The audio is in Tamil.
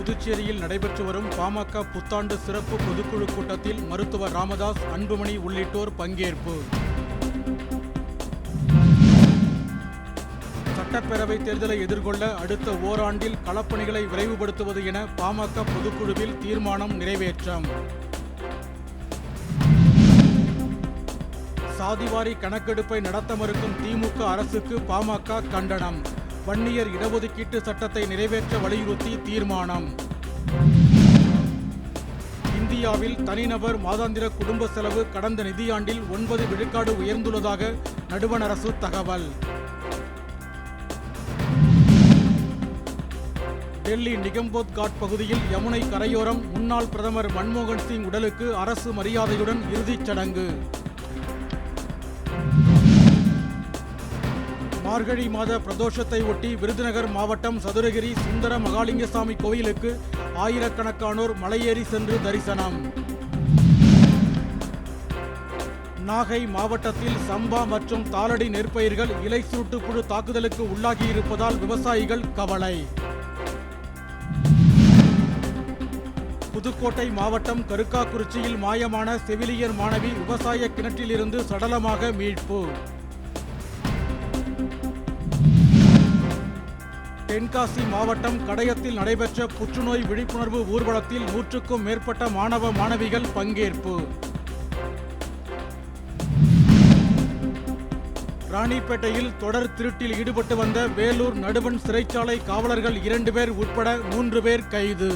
புதுச்சேரியில் நடைபெற்று வரும் பாமக புத்தாண்டு சிறப்பு பொதுக்குழு கூட்டத்தில் மருத்துவர் ராமதாஸ் அன்புமணி உள்ளிட்டோர் பங்கேற்பு. சட்டப்பேரவை தேர்தலை எதிர்கொள்ள அடுத்த ஓராண்டில் களப்பணிகளை விரைவுபடுத்துவது என பாமக பொதுக்குழுவில் தீர்மானம் நிறைவேற்றம். சாதிவாரி கணக்கெடுப்பை நடத்த மறுக்கும் திமுக அரசுக்கு பாமக கண்டனம். வன்னியர் இடஒதுக்கீட்டு சட்டத்தை நிறைவேற்ற வலியுறுத்தி தீர்மானம். இந்தியாவில் தனிநபர் மாதாந்திர குடும்ப செலவு கடந்த நிதியாண்டில் ஒன்பது விழுக்காடு உயர்ந்துள்ளதாக நடுவண் அரசு தகவல். டெல்லி நிகம்போத் காட் பகுதியில் யமுனை கரையோரம் முன்னாள் பிரதமர் மன்மோகன் சிங் உடலுக்கு அரசு மரியாதையுடன் இறுதிச் சடங்கு. மார்கழி மாத பிரதோஷத்தை ஒட்டி விருதுநகர் மாவட்டம் சதுரகிரி சுந்தர மகாலிங்கசாமி கோயிலுக்கு ஆயிரக்கணக்கானோர் மலையேறி சென்று தரிசனம். நாகை மாவட்டத்தில் சம்பா மற்றும் தாளடி நெற்பயிர்கள் இலை சூட்டுக்குழு தாக்குதலுக்கு உள்ளாகியிருப்பதால் விவசாயிகள் கவலை. புதுக்கோட்டை மாவட்டம் கருக்காக்குறிச்சியில் மாயமான செவிலியர் மாணவி விவசாய கிணற்றிலிருந்து சடலமாக மீட்பு. தென்காசி மாவட்டம் கடையத்தில் நடைபெற்ற புற்றுநோய் விழிப்புணர்வு ஊர்வலத்தில் நூற்றுக்கும் மேற்பட்ட மாணவ மாணவிகள் பங்கேற்பு. ராணிப்பேட்டையில் தொடர் திருட்டில் ஈடுபட்டு வந்த வேலூர் நடுவண் சிறைச்சாலை காவலர்கள் இரண்டு பேர் உட்பட மூன்று பேர் கைது.